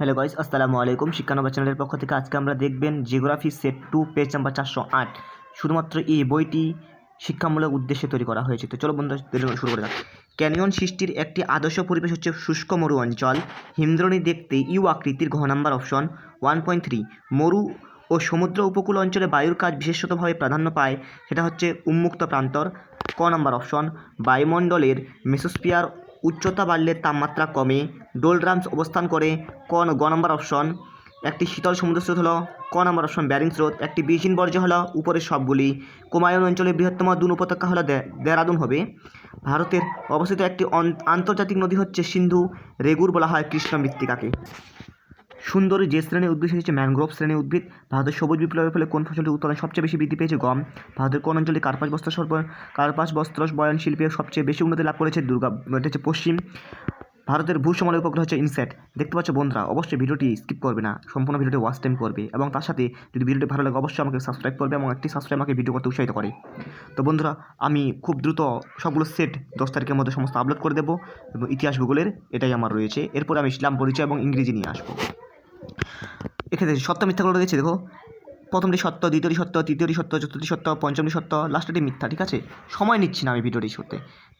Hello guys, আসসালামু আলাইকুম। শিক্ষানবা চ্যানেলের পক্ষ থেকে আজকে আমরা দেখবেন geography set two, page number চারশো আট। শুধুমাত্র এই বইটি শিক্ষামূলক উদ্দেশ্যে তৈরি করা হয়েছে। তো চলো বন্ধু শুরু করে যাক। ক্যানিয়ন সৃষ্টির একটি আদর্শ পরিবেশ হচ্ছে শুষ্ক মরু অঞ্চল। হিমদ্রোণী দেখতে ইউ আকৃতির ঘ number option one point three. মরু ও সমুদ্র উপকূল অঞ্চলে বায়ুর কাজ বিশেষতভাবে প্রাধান্য পায়, সেটা হচ্ছে উন্মুক্ত প্রান্তর, ক নাম্বার অপশন। বায়ুমণ্ডলের মেসোস্পিয়ার উচ্চতা বাড়লে তাপমাত্রা কমে। ডোলড্রামস অবস্থান করে ক গ নম্বর অপশন। একটি শীতল সমুদ্র স্রোত হলো ক নম্বর অপশন ব্যারিং স্রোত। একটি বিহীন বর্জ্য হলো উপরের সবগুলি। কুমায়ুন অঞ্চলের বৃহত্তম দুন উপত্যকা হলো দেরাদুন হবে। ভারতের অবস্থিত একটি আন্তর্জাতিক নদী হচ্ছে সিন্ধু। রেগুর বলা হয় কৃষ্ণ মৃত্তিকাকে সুন্দরী যে শ্রেণির উদ্ভিদ হচ্ছে ম্যানগ্রোভ শ্রেণির উদ্ভিদ, ভারতের সবুজ বিপ্লবের ফলে কোন ফসলটির উৎপাদন সবচেয়ে বেশি বৃদ্ধি পেয়েছে? গম। ভারতের কোন অঞ্চলে কার্পাস বস্ত্র সর্ব, কার্পাস বস্ত্র বয়ন শিল্পে সবচেয়ে বেশি উন্নতি লাভ করেছে দুর্গা, এটা হচ্ছে পশ্চিম। ভারতের ভূসমল উপগ্রহ হচ্ছে ইনসেট দেখতে পাচ্ছ বন্ধুরা, অবশ্যই ভিডিওটি স্কিপ করবে না, সম্পূর্ণ ভিডিওটি ওয়াচ টাইম করবে এবং তার সাথে যদি ভিডিওটি ভালো লাগে, অবশ্যই আমাকে সাবস্ক্রাইব করবে এবং একটি সাবস্ক্রাইব আমাকে ভিডিও করতে উৎসাহিত করে। তো বন্ধুরা, আমি খুব দ্রুত সবগুলো সেট দশ তারিখের মধ্যে সমস্ত আপলোড করে দেবো এবং ইতিহাস ভূগোলের এটাই আমার রয়েছে। এরপর আমি ইসলাম পরিচয় এবং ইংরেজি নিয়ে আসব। এখানে সত্য মিথ্যাগুলো রয়েছে দেখো। প্রথমটি সত্য, দ্বিতীয়টি সত্য, তৃতীয়টি সত্য, চতুর্থটি সত্য, পঞ্চমটি সত্য, লাস্টটি মিথ্যা, ঠিক আছে? সময় নিচ্ছি না আমি ভিডিওটি শুতে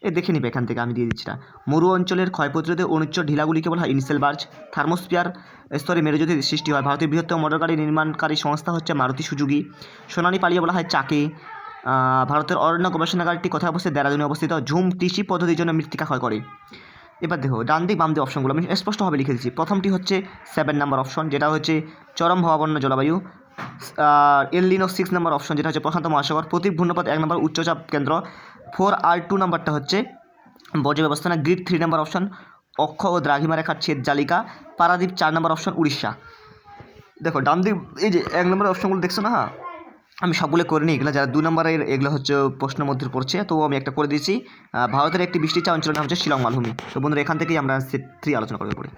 এ দেখে নিবে এখান থেকে, আমি দিয়ে দিচ্ছি না। মরু অঞ্চলের ক্ষয় অনুচ্চ ঢিলাগুলিকে বলা হয় ইনসেল বার্জ। থার্মোস্ফিয়ার স্তরে মেরুজ্যোতির সৃষ্টি হয়। ভারতের বৃহত্তম মোটর গাড়ি নির্মাণকারী সংস্থা হচ্ছে মারুতি সুজুকি। সোনালী পালিয়ে বলা হয় চাকে। ভারতের অরণ্য গবেষণাগারটি কোথায় অবস্থিত? দেরাদুনে অবস্থিত। ঝুম কৃষি পদ্ধতির জন্য মৃত্তিকা ক্ষয় করে। এবার দেখো, ডান দিক, বাম দিক অপশনগুলো আমি স্পষ্টভাবে লিখে দিচ্ছি। প্রথমটি হচ্ছে সেভেন নাম্বার অপশন যেটা হচ্ছে চরম ভাবাপন্ন জলবায়ু। আর El Nino six number option যেটা হচ্ছে প্রশান্ত মহাসাগর। প্রতীক ঘূর্ণপাত এক নম্বর উচ্চচাপ কেন্দ্র। ফোর আর টু নাম্বারটা হচ্ছে বর্জ্য ব্যবস্থাপনা গ্রিড থ্রি নাম্বার অপশন অক্ষ ও দ্রাঘিমা রেখার ছেদ জালিকা। পারাদ্বীপ চার নম্বর অপশন উড়িষ্যা। দেখো, ডান দিক, এই যে এক নম্বর অপশনগুলো দেখছ না? আমি সবগুলো করে নিই এগুলো, যারা দু নম্বরের এগুলো হচ্ছে প্রশ্নের মধ্যে পড়ছে, তো আমি একটা করে দিয়েছি। ভারতের একটি বৃষ্টি চা অঞ্চলের নাম হচ্ছে শিলং, মালভূমি। তো বন্ধুরা, এখান থেকেই আমরা থ্রি আলোচনা করবে পড়ি